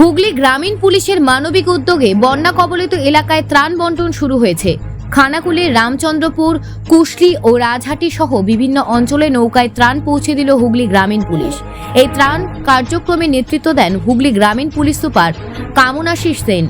হুগলি গ্রামীণ পুলিশের মানবিক উদ্যোগে বন্যা কবলিত এলাকায় ত্রাণ বন্টন শুরু হয়েছে। খানাকুলের রামচন্দ্রপুর কুশলি ও রাজহাটি সহ বিভিন্ন অঞ্চলে নৌকায় ত্রাণ পৌঁছে দিল হুগলি গ্রামীণ পুলিশ। এই ত্রাণ কার্যক্রমে নেতৃত্ব দেন হুগলি গ্রামীণ পুলিশ সুপার কামনাশিস সেন।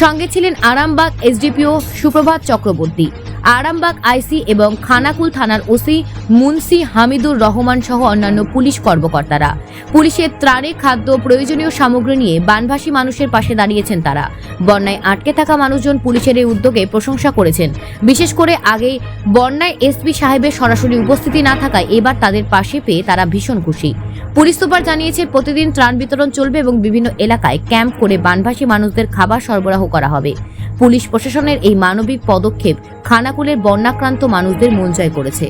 সঙ্গে ছিলেন আরামবাগ এসডিপিও সুপ্রভাত চক্রবর্তী। আরামবাগ আইসি এবং খানাকুল থানার ওসি মুন্সি হামিদুর রহমান সহ অন্যান্য পুলিশ কর্মকর্তারা। পুলিশের ত্রাণে, খাদ্য প্রয়োজনীয় সামগ্রী নিয়ে বানভাসী মানুষের পাশে দাঁড়িয়েছেন তারা। বন্যায় আটকে থাকা মানুষজন পুলিশের এই উদ্যোগে প্রশংসা করেছেন। বিশেষ করে আগে বন্যায় এসপি সাহেবের সরাসরি উপস্থিতি না থাকায় এবার তাদের পাশে পেয়ে তারা ভীষণ খুশি। পুলিশ সুপার জানিয়েছে, প্রতিদিন ত্রাণ বিতরণ চলবে এবং বিভিন্ন এলাকায় ক্যাম্প করে বানভাসী মানুষদের খাবার সরবরাহ করা হবে। পুলিশ প্রশাসনের এই মানবিক পদক্ষেপ খানাকুলের বন্যাক্রান্ত মানুষদের মন জয় করেছে।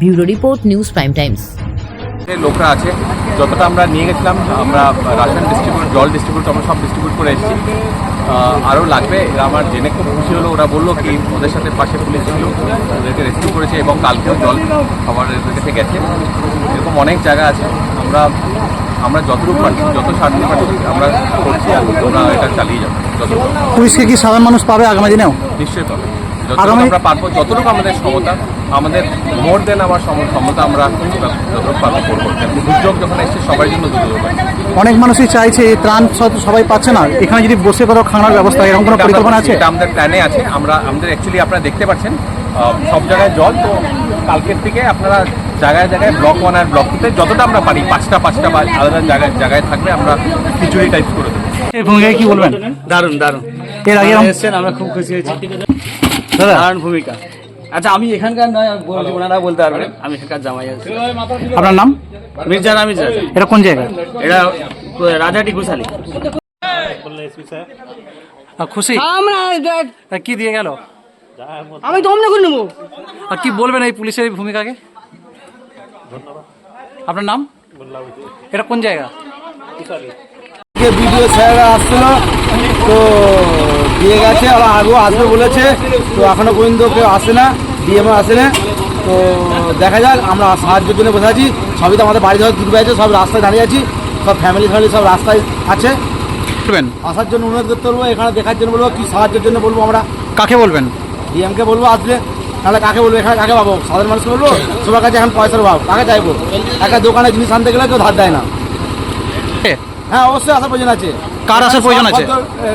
Bureau report, news prime times. লোকরা আছে। যতটা আমরা নিয়ে গেছিলাম, আমরা রাশন ডিস্ট্রিবিউট জল ডিস্ট্রিবিউট আমরা সব ডিস্ট্রিবিউট করে এসেছি। আরও লাগবে। আমার জেনে খুব খুশি হলো। ওরা বলল কি, ওদের সাথে পাশে পুলিশ ছিল, ওদেরকে রেস্কিউ করেছে এবং কালকেও জল খাবার এদের কাছে গেছে। এরকম অনেক জায়গা আছে। আমরা আমরা যতটুকু পারছি, যত সাহায্য পারছি, আমরা করছি আর আমরা এটা চালিয়ে যাব। যতটুকু পুলিশকে কি সাধারণ মানুষ পাবে আগামী দিনেও? নিশ্চয়ই পাবে। আগামী- আমরা পারব যতটুকু আমাদের ক্ষমতা আমাদের মোর দেন আমার সম- ক্ষমতা আমরা যতটুকু পারব করব দুর্যোগ যখন এসছে সবার জন্য দুর্যোগ অনেক মানুষই চাইছে এই ত্রাণ সবাই পাচ্ছে না। এখানে যদি বসে কোথাও খাওয়ানোর ব্যবস্থা এরকম কোনো পরিকল্পনা আছে? এটা আমাদের প্ল্যানে আছে। আমরা আমাদের অ্যাকচুয়ালি আপনারা দেখতে পাচ্ছেন আহ, সব জায়গায় জল। তো কালকের থেকে আপনারা জায়গায় জায়গায় ব্লক ওয়ান আর ব্লক টুতে যতটা আমরা পারি পাঁচটা পাঁচটা বা আলাদা জায়গায় জায়গায় থাকবে আমরা খিচুড়ি টাইপ করে দেবো। এই ভূমিকায় কি বলবেন? দারুণ দারুণ। এর আগে এসেছেন আমরা খুব খুশি হয়েছি। দাদা। দারুণ ভূমিকা। আচ্ছা আমি এখানকার নয় বলছি ওনারা বলতে পারবেন। আমি এখানকার জামাই আছি। আপনার নাম? মির্জা রাজা এটা কোন জায়গা? এটা রাজাটি ঘোষালি। খুশি? আমরা কি দিয়ে গেল? আমি তো অমনে করে নেব। আর কি বলবেন এই পুলিশের এই ভূমিকাকে? আপনার নাম? এটা কোন জায়গা? ভিডিও স্যাররা আসছিল তো দিয়ে গেছে আবার আগেও আসবে বলেছে তো এখনও পর্যন্ত কেউ আসে না ডিএমও আসে না তো দেখা যাক আমরা সাহায্যের জন্য বসে আছি সবই তো আমাদের বাড়ি ধরে দূর আছে সব রাস্তায় দাঁড়িয়ে আছি সব ফ্যামিলি ফ্যামিলি সব রাস্তায় আছে। বলবেন? আসার জন্য অনুরোধ করতে বলব এখানে দেখার জন্য বলব কি সাহায্যের জন্য বলব আমরা। কাকে বলবেন? ডিএমকে বলব আসলে তাহলে কাকে বলব এখানে কাকে পাবো? সাধারণ মানুষকে বলব সবার কাছে এখন পয়সার অভাব কাকে চাইব? একটা দোকানে জিনিস আনতে গেলে কেউ ধার দেয় না। হ্যাঁ অবশ্যই আসার প্রয়োজন আছে। কার আসার প্রয়োজন আছে?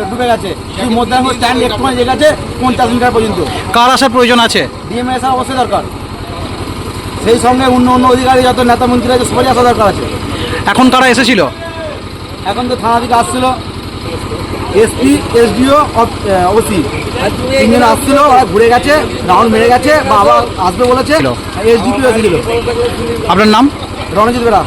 ঢুকে গেছে। মধ্যাহ্ন স্ট্যান্ড একটুখানি যে গেছে পঞ্চাশ মিটার পর্যন্ত। কার আসার প্রয়োজন আছে? ডিএমএ আসা অবশ্যই দরকার। সেই সঙ্গে অন্য অন্য অধিকারী যত নেতা মন্ত্রী আছে সবাই আসা দরকার আছে। এখন কারা এসেছিল? এখন তো থানা থেকে আসছিল। এসপি এসডিও ওসি তিনজন আসছিল ওরা ঘুরে গেছে রাউন্ড মেরে গেছে বা আবার আসবে বলেছে। এসডিপি এসেছিল। আপনার নাম? রণজিৎ বেরা।